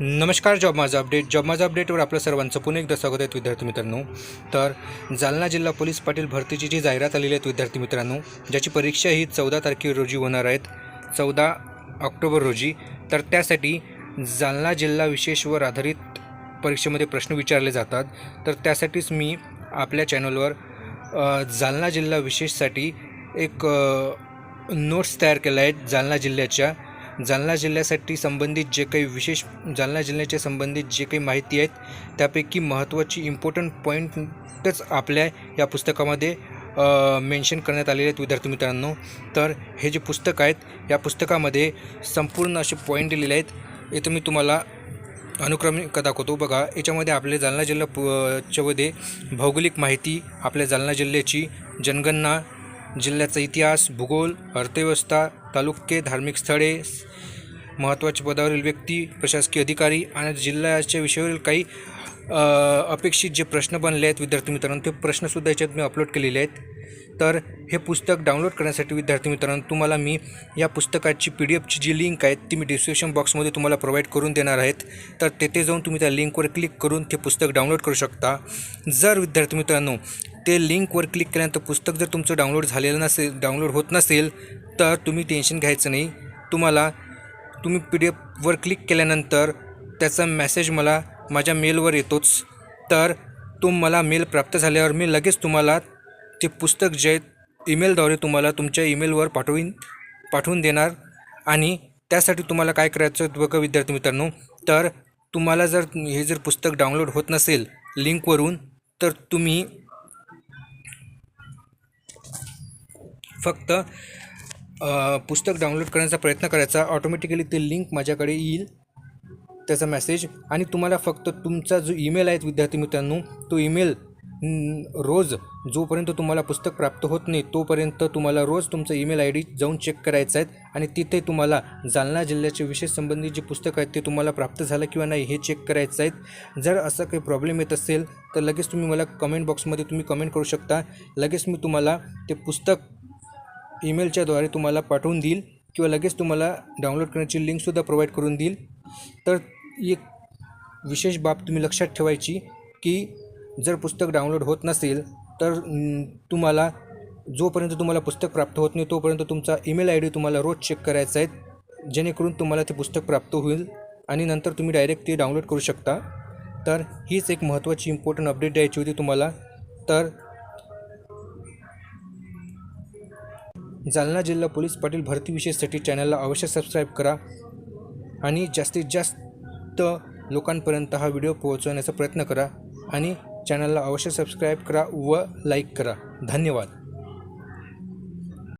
नमस्कार जॉब माझा update. Job माझा अपडेटवर आपलं सर्वांचं पुन्हा एकदा स्वागत आहे विद्यार्थी मित्रांनो. तर जालना जिल्हा पोलीस पाटील भरतीची जी जाहिरात आलेली आहेत विद्यार्थी मित्रांनो ज्याची परीक्षा ही चौदा तारखे रोजी होणार आहेत. चौदा ऑक्टोबर रोजी. तर त्यासाठी जालना जिल्हा विशेषवर आधारित परीक्षेमध्ये प्रश्न विचारले जातात. तर त्यासाठीच मी आपल्या चॅनलवर जालना जिल्हा विशेषसाठी एक नोट्स तयार केला आहे जालना जिल्ह्याच्या. जालना जिल्ह्यासाठी संबंधित जे काही विशेष जालना जिल्ह्याच्या संबंधित जे काही माहिती आहेत त्यापैकी महत्त्वाची इम्पॉर्टंट पॉईंटच आपल्या या पुस्तकामध्ये मेन्शन करण्यात आलेले आहेत विद्यार्थी मित्रांनो. तर हे जे पुस्तक आहेत या पुस्तकामध्ये संपूर्ण असे पॉईंट दिलेले आहेत. इथं मी तुम्हाला अनुक्रमिक दाखवतो. बघा याच्यामध्ये आपले जालना जिल्हा पु च्यामध्ये भौगोलिक माहिती आपल्या जालना जिल्ह्याची जनगणना जिल्ह्याचा इतिहास भूगोल अर्थव्यवस्था तालुके धार्मिक स्थळे महत्त्वाच्या पदावरील व्यक्ती प्रशासकीय अधिकारी आणि जिल्ह्याच्या विषयावरील काही अपेक्षित जे प्रश्न बनले आहेत विद्यार्थी मित्रांनो ते प्रश्नसुद्धा याच्यात मी अपलोड केलेले आहेत. तर हे पुस्तक डाउनलोड करण्यासाठी विद्यार्थी मित्रांनो तुम्हाला मी या पुस्तकाची पी डी एफची जी लिंक आहे ती मी डिस्क्रिप्शन बॉक्समध्ये तुम्हाला प्रोव्हाइड करून देणार आहेत. तर तेथे जाऊन तुम्ही त्या लिंकवर क्लिक करून ते पुस्तक डाउनलोड करू शकता. जर विद्यार्थी मित्रांनो ते लिंकवर क्लिक केल्यानंतर पुस्तक जर तुमचं डाउनलोड झालेलं नसेल डाउनलोड होत नसेल तर तुम्ही टेन्शन घ्यायचं नाही. तुम्हाला तुम्ही पी डी एफवर क्लिक केल्यानंतर त्याचा मेसेज मला माझ्या मेलवर येतोच. तर तो मला मेल प्राप्त झाल्यावर मी लगेच तुम्हाला ते पुस्तक जे ईमेलद्वारे तुम्हाला तुमच्या ईमेलवर पाठवीन पाठवून देणार आणि त्यासाठी तुम्हाला काय करायचं बघा विद्यार्थी मित्रांनो? तर तुम्हाला जर हे जर पुस्तक डाउनलोड होत नसेल लिंकवरून तर तुम्ही फक्त पुस्तक डाउनलोड करण्याचा प्रयत्न करायचा. ऑटोमॅटिकली ते लिंक माझ्याकडे येईल त्याचा मेसेज. आणि तुम्हाला फक्त तुमचा जो ईमेल आहे विद्यार्थी मित्रांनो तो ईमेल रोज जोपर्यंत तुम्हाला पुस्तक प्राप्त होत नाही तोपर्यंत तुम्हाला रोज तुमचं ईमेल आय डी जाऊन चेक करायचं आहे आणि तिथे तुम्हाला जालना जिल्ह्याचे विशेष संबंधित जे पुस्तक आहेत ते तुम्हाला प्राप्त झालं किंवा नाही हे चेक करायचं आहे जर असं काही प्रॉब्लेम येत असेल तर लगेच तुम्ही मला कमेंट बॉक्समध्ये तुम्ही कमेंट करू शकता. लगेच मी तुम्हाला ते पुस्तक ईमेलच्याद्वारे तुम्हाला पाठवून देईल किंवा लगेच तुम्हाला डाउनलोड करण्याची लिंकसुद्धा प्रोव्हाइड करून देईल. तर एक विशेष बाब तुम्ही लक्षात ठेवायची की जर पुस्तक डाउनलोड होत नसेल तर तुम्हाला जोपर्यंत तुम्हाला पुस्तक प्राप्त होत नाही तोपर्यंत तुमचा ईमेल आय डी तुम्हाला रोज चेक करायचा आहे जेणेकरून तुम्हाला ते पुस्तक प्राप्त होईल आणि नंतर तुम्ही डायरेक्ट ते डाउनलोड करू शकता. तर हीच एक महत्त्वाची इम्पॉर्टंट अपडेट द्यायची होती तुम्हाला. तर जालना जिल्हा पोलीस पाटील भरती विशेषसाठी चॅनलला अवश्य सबस्क्राईब करा आणि जास्तीत जास्त लोकांपर्यंत हा व्हिडिओ पोहोचवण्याचा प्रयत्न करा आणि चॅनलला अवश्य सबस्क्राईब करा व लाईक करा. धन्यवाद.